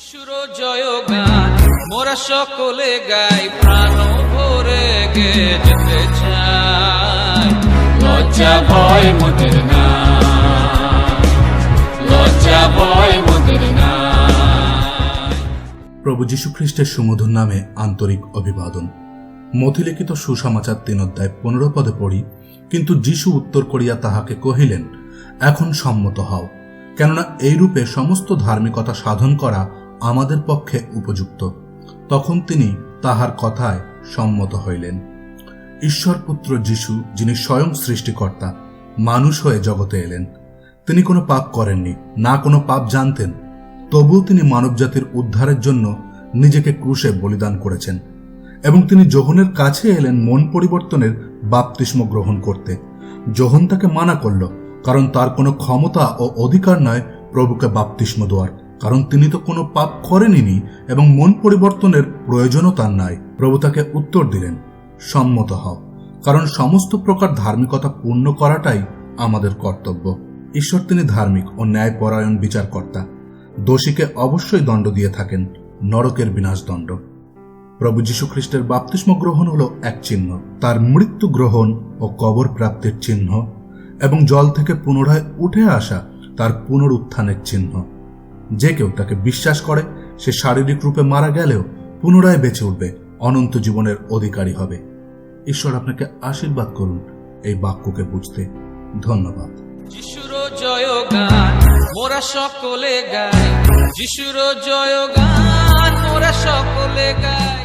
যিশুর জয় গান, মোরা সকলে গাই, প্রাণ ভরে গে যেতে চাই। লজ্জা, ভয় মোদের নাই লজ্জা, ভয় মোদের নাই প্রভু যীশুখ্রিস্টের সুমধুর নামে আন্তরিক অভিবাদন। মথিলিখিত সুসমাচার তিন অধ্যায় পনেরো পদে পড়ি, কিন্তু যীশু উত্তর করিয়া তাহাকে কহিলেন, এখন সম্মত হও, কেননা এইরূপে সমস্ত ধার্মিকতা সাধন করা আমাদের পক্ষে উপযুক্ত। তখন তিনি তাহার কথায় সম্মত হইলেন। ঈশ্বরপুত্র যিশু, যিনি স্বয়ং সৃষ্টিকর্তা, মানুষ হয়ে জগতে এলেন। তিনি কোনো পাপ করেননি, না কোনো পাপ জানতেন। তবুও তিনি মানবজাতির উদ্ধারের জন্য নিজেকে ক্রুশে বলিদান করেছেন এবং তিনি যোহনের কাছে এলেন মন পরিবর্তনের বাপতিস্ম গ্রহণ করতে। যোহন তাকে মানা করল, কারণ তার কোনো ক্ষমতা ও অধিকার নয় প্রভুকে বাপতিস্ম দেওয়ার। কারণ তিনি তো কোনো পাপ করেননি এবং মন পরিবর্তনের প্রয়োজনও তার নাই। প্রভু তাকে উত্তর দিলেন, সম্মত হও, কারণ সমস্ত প্রকার ধার্মিকতা পূর্ণ করাটাই আমাদের কর্তব্য। ঈশ্বর তিনি ধার্মিক ও ন্যায়পরায়ণ বিচারকর্তা। দোষীকে অবশ্যই দণ্ড দিয়ে থাকেন, নরকের বিনাশদণ্ড। প্রভু যীশু খ্রিস্টের বাপ্তিস্ম গ্রহণ হলো এক চিহ্ন। তার মৃত্যু গ্রহণ ও কবর প্রাপ্তির চিহ্ন এবং জল থেকে পুনরায় উঠে আসা তার পুনরুত্থানের চিহ্ন। যে কেউ তাকে বিশ্বাস করে, সে শারীরিক রূপে মারা গেলেও পুনরায় বেঁচে উঠবে, অনন্ত জীবনের অধিকারী হবে। ঈশ্বর আপনাকে আশীর্বাদ করুন এই বাক্যকে বুঝতে। ধন্যবাদ। যিশুর জয় গান, মোরা সকলে গায় যিশুর জয় গান, মোরা সকলে গাই।